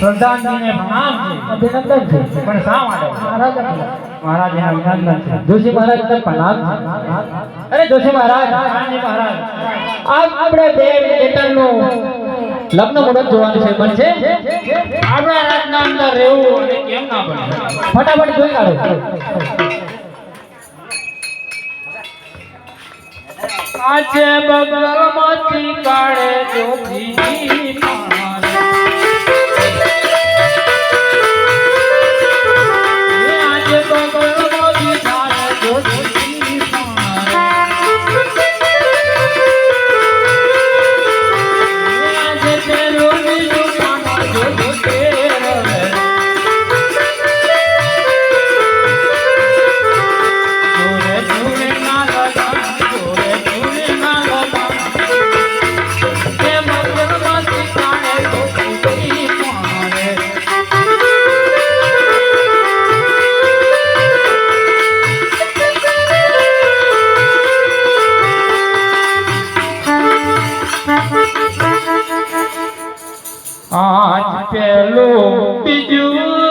પ્રધાનજીને પ્રણામ છે. અભિનંદન છે. પણ શા માટે? મહારાજ એટલે. અભિનંદન છે. જોશી મહારાજ ને પ્રણામ અરે જોશી મહારાજ. મહારાજ. આપ આપણે બે લગ્ન મુહૂર્ત જોવાનું છે. આપણા રાજના અંદર રહેવું અને કેમ ના બને? ફટાફટ જોઈ કાઢો. આજે બગલમાંથી કાઢે જોગીજી આજ પેલું બીજું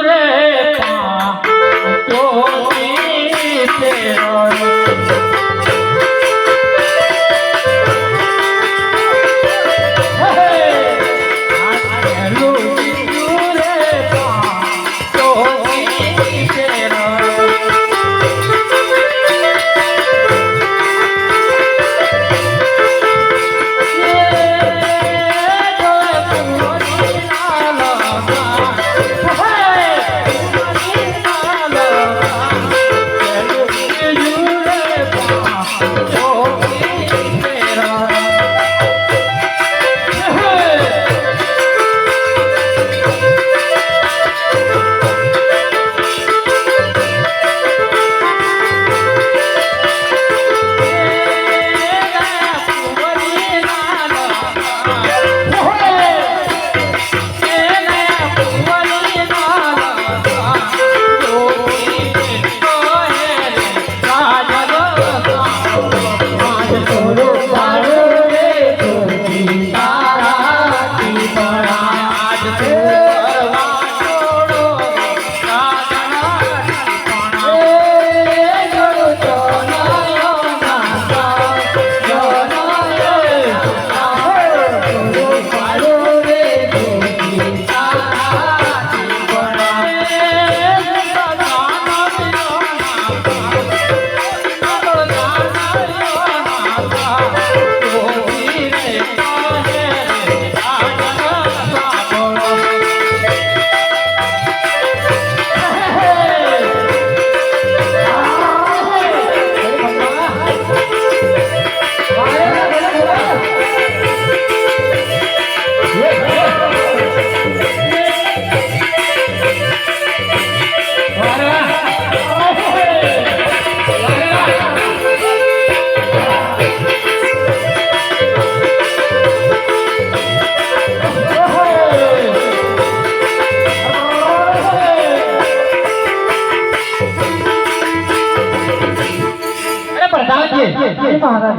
પ્રધાનજી મહારાજ.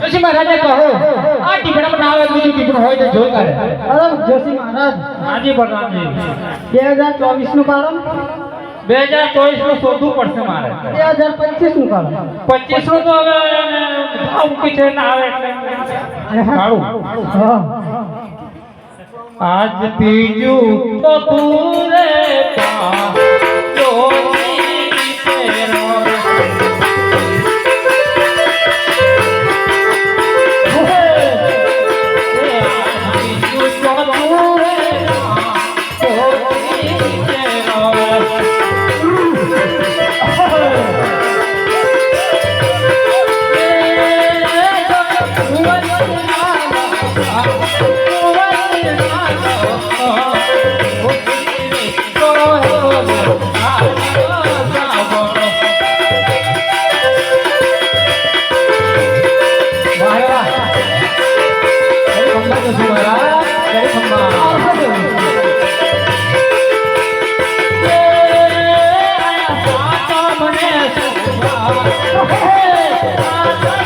જોશી મહારાજને કહો આ ટીપણા ના આવે બીજું ટીપણું હોય તો જો કરે અરે જોશી મહારાજ હાજી હજાર ચોવીસનું કાઢો બે હજાર ચોવીસનું શોધવું પડશે મારે. બે હજાર પચીસનું કાઢો પચીસનું તો હવે ભાવ મૂકી છે ના આવે એટલે. આજ બીજું તો તું રે પાયોની Yeah. મને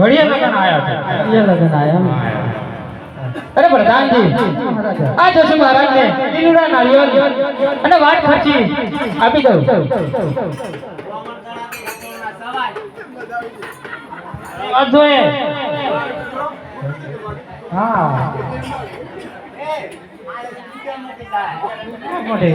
એ લગન આયા અરે પ્રધાનજી આ જોશી મહારાજને. લીલુડા નારિયેળ અને વાટ ખર્ચી આપી દઉં. અધોએ હા. મોટી.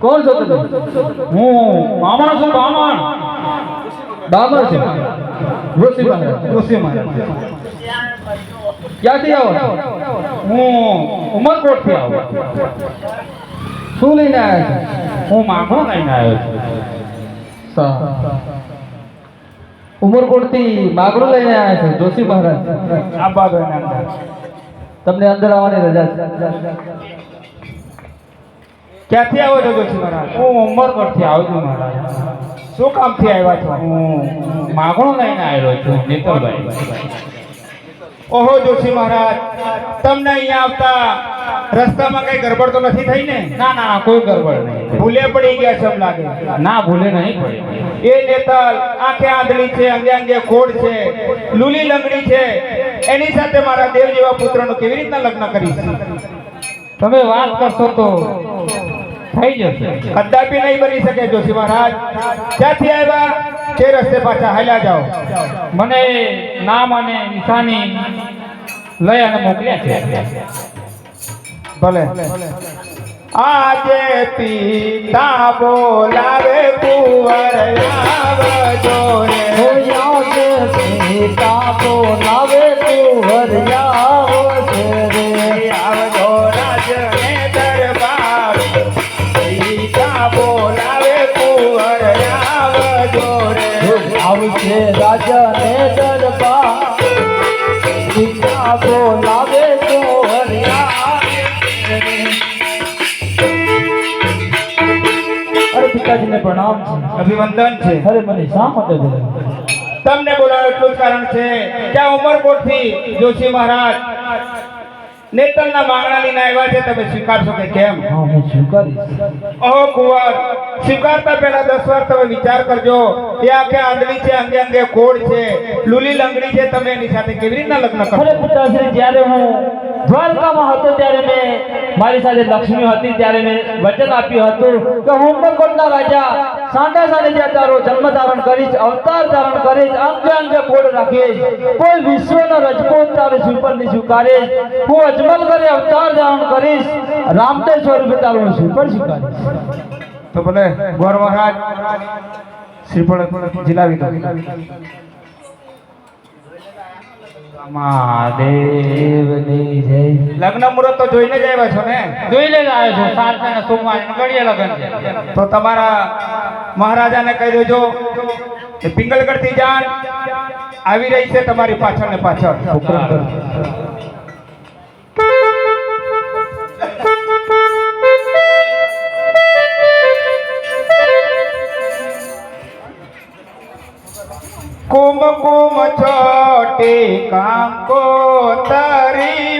કોણ છો તમે? હું બામણ છું બામણ. બાબર છે. ઋષિ ઋષિ ક્યાંથી આવો? હું ઉમરકોટથી આવું. શું લઈને આવ્યા છો? હું માંગણો લઈને આવ્યો છું. ઉમરકોટથી બાગડું લઈને આવ્યા છે જોશી મહારાજ? તમને અંદર આવવાની રજા છે. ક્યાંથી આવો છો જોશી મહારાજ? હું ઉમરકોટ પરથી આવું છું મહારાજ. શું કામથી આવ્યા છો? હું માંગણો લઈને આવ્યો છું નીતલભાઈ. ઓહો જોશી મહારાજ તમને અહીંયા આવતા રસ્તામાં કઈ ગરબડ તો નથી થઈ ને? ના ના કોઈ ગરબડ નહીં ભૂલે પડી ગયા છે એમ લાગે. ના ભૂલે નહીં પડી. એ નેતલ આંખે આંધળી છે અંગે અંગે ખોડ છે લૂલી લંગડી છે એની સાથે મારા દેવ જેવા પુત્રનું કેવી રીતના લગ્ન કરીશ? તમે વાત કરશો તો થઈ જશે. કદાપી નહીં બની શકે જોશી મહારાજ. ક્યાંથી આવ્યા? તે રસ્તે પાછા હાલ્યા જાઓ. મને નામ અને નિશાની લઈ અને મોકલ્યા છે. ભલે. આજે પિતા બોલાવે કુંવર આવજો બોલાવે તો અરે પિતાજીને પ્રણામ છે. અભિવંદન છે. અરે મને શા માટે બોલાવ્યો? તમને બોલાવ્યો એટલું કારણ છે કે આ ઉમરકોટથી જોશી મહારાજ નેતલના માંગણા લઈને આવ્યા છે તમે સ્વીકારશો કે કેમ? હા સ્વીકારીશ. ઓહો કુંવર સ્વીકારતા પહેલા દસ વાર તમે વિચાર કરજો એ આંખે આંધળી છે અંગે અંગે કોડ છે લૂલી લંગડી છે તમે એની સાથે કેવી રીતના લગ્ન અરે કરશો જ્યારે હું દ્વારકામાં હતો ત્યારે મેં મારી સાથે લક્ષ્મી હતી, ત્યારે મેં વચન આપ્યું હતું કે હું કોટના રાજા સાંડા સાને જ્યાં તારો જન્મ ધારણ કરીશ, અવતાર ધારણ કરીશ, અંગે અંગે કોડ રાખીશ, કોઈ વિશ્વનો રજપૂત તારે સ્વીપર નહીં સ્વીકારીશ. હું અજમલ કરી અવતાર ધારણ કરીશ, રામદેવ સ્વરૂપે તારો સુપર સ્વીકારીશ. તો ભલે ગોર મહારાજ, શ્રીફળ જિલ્લાવી દો. મહાદેવની જય. લગ્ન મુહૂર્ત તો જોઈને જ આવ્યા છો ને? જોઈ લે આવ્યો છો સાત મહિના સોમવાર ગળીએ લગ્ન છે. તો તમારા મહારાજાને કહી દેજો કે પિંગલગઢથી જાન આવી રહી છે તમારી પાછળ ને પાછળ. કોમ કોમ છોટી કાંકો તરી